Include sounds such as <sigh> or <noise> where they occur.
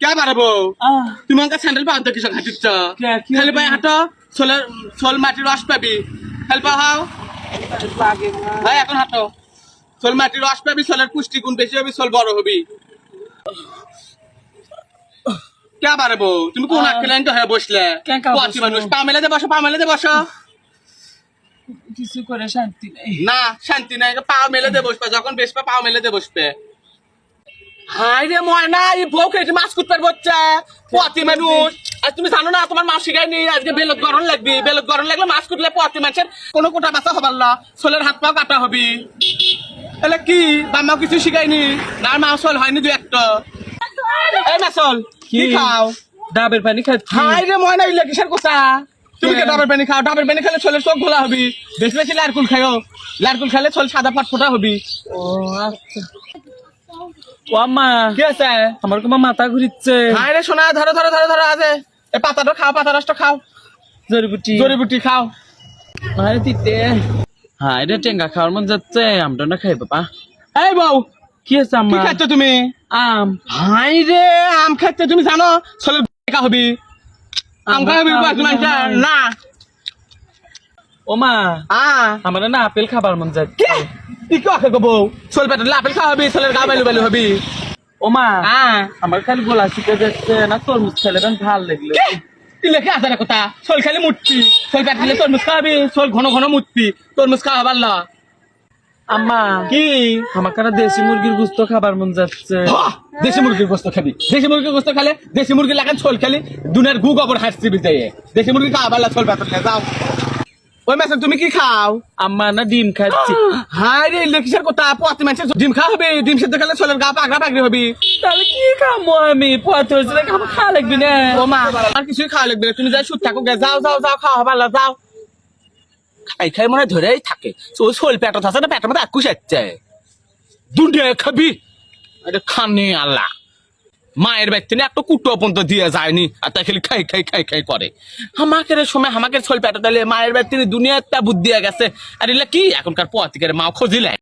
क्या बारबो আহ, তুমি আমাকে স্যান্ডেল পাওয়া কিছু খাটিচ্ছ কে- কি খালি হবে? পাই হাঁটো সোলের সোল মাটির রস পাবি খালি পা হাও লাগে না। ভাই এখন হাঁটো সোল মাটির রস পাবি সোলের পুষ্টি গুণ বেশি হবে সোল বড় হবি কে বারবো তুমি কোন আহ, আটকে লাইন তো হয়ে বসলে কে কা পথি বসবো? মানুষ পা মেলে দে বসো পা মেলে দে বসো কিছু করে শান্তি নেই না শান্তি নাই পা মেলে দে বসবে যখন বেসবে পা মেলে দে বসবে হাই রে ময়না এই বউ খেয়েছে মাছ কুটপার বচ্চা পতি মানুষ। আর তুমি জানো না তোমার মাছ শিখায়নি আজকে বেলত গরম লাগবি। বেলত গরম লাগলে মাছ কুটলে পতি মানুষের কোনো কোটা বাসা হবার না। সোলের হাত পাও কাটা হবি। এলে কি? বাম্মা কিছু শিখায়নি না মাছ হল হয়নি দু একটা। এই মাছল কি? খাও? ডাবের পানি খাচ্ছি। হাই রে ময়না ইলে কিসের কথা? তুমি কে ডাবের পানি খাও? ডাবের পানি খেলে ছোলের চোখ ঘোলা হবি। বেশি বেশি লারকুল খাও লারকুল খেলে ছোল সাদা ফটফটা হবি। ও আচ্ছা। কি আছে? আমার তোমার মাথা ঘুরিচ্ছে। হাই রে সোনা ধরো ধরো ধরো ধরো আছে এ পাতাটা খাও পাতা রসটা খাও। জড়িবুটি। জড়িবুটি খাও। আরে তিতে। হ্যাঁ এটা টেঙ্গা খাওয়ার মন যাচ্ছে। আমটা না খাই বাবা। এই বউ কি আছে কি খাচ্ছ তুমি? আম। হাই রে আম খাচ্ছ তুমি জানো? ছোলের কা হবি। আম খাই হবি না। আ। আমার না আপেল খাবার মন যাচ্ছে। কি কো গো ছোল পেটে লাপেল গা বাইলু বাইলু হবি। ও মা আমার খালি গোলা শিখে যাচ্ছে না তরমুজ খেলে ভালো লাগল আছে কথা? ছোল খালি মুটছি পেট দিলে তরমুজ খাওয়াবি ছোল ঘন ঘন তরমুজ খাওয়া পারলা? আম্মা কি? আমার কারা দেশি মুরগির গুস্ত খাবার মন যাচ্ছে। দেশি মুরগির গোস্ত খাবি। দেশি মুরগির গোস্ত খালে দেশি মুরগি লাগান ছোল খালি দুনের গু গোবর হাসছি বিজয়ে দেশি মুরগি খাওয়া পারলা ছোল পেট যাও। ওই মাসে তুমি কি খাও? আম্মা না ডিম খাচ্ছি। <gasps> হাই রে ইলেকশন কথা পথে মানুষের ডিম খাওয়া হবে? ডিম সেদ্ধ খেলে ছোলের গা পাগড়া পাগড়ি হবি। তাহলে কি খামো আমি? পথে হয়েছে খাবার খাওয়া লাগবে না। ও মা আর কিছুই খাওয়া লাগবে না। তুমি যাই সুদ থাকো যাও যাও যাও খাওয়া পারলা যাও। খাই খাই মনে ধরেই থাকে। ও শোল পেটত আছে না পেটের মধ্যে আকুশ আসছে দুটে খাবি। এটা খানে আল্লাহ। মায়ের ব্যক্তি একটা কুটো পর্যন্ত দিয়ে যায়নি, আর তাই খালি খাই খাই খাই খাই করে। আমাকে সময় আমাকে শোল পেটা তাহলে মায়ের ব্যক্তি দুনিয়াটা বুদ্ধি গেছে। আর এগুলা কি? এখনকার পথিকের মা খোঁজিলে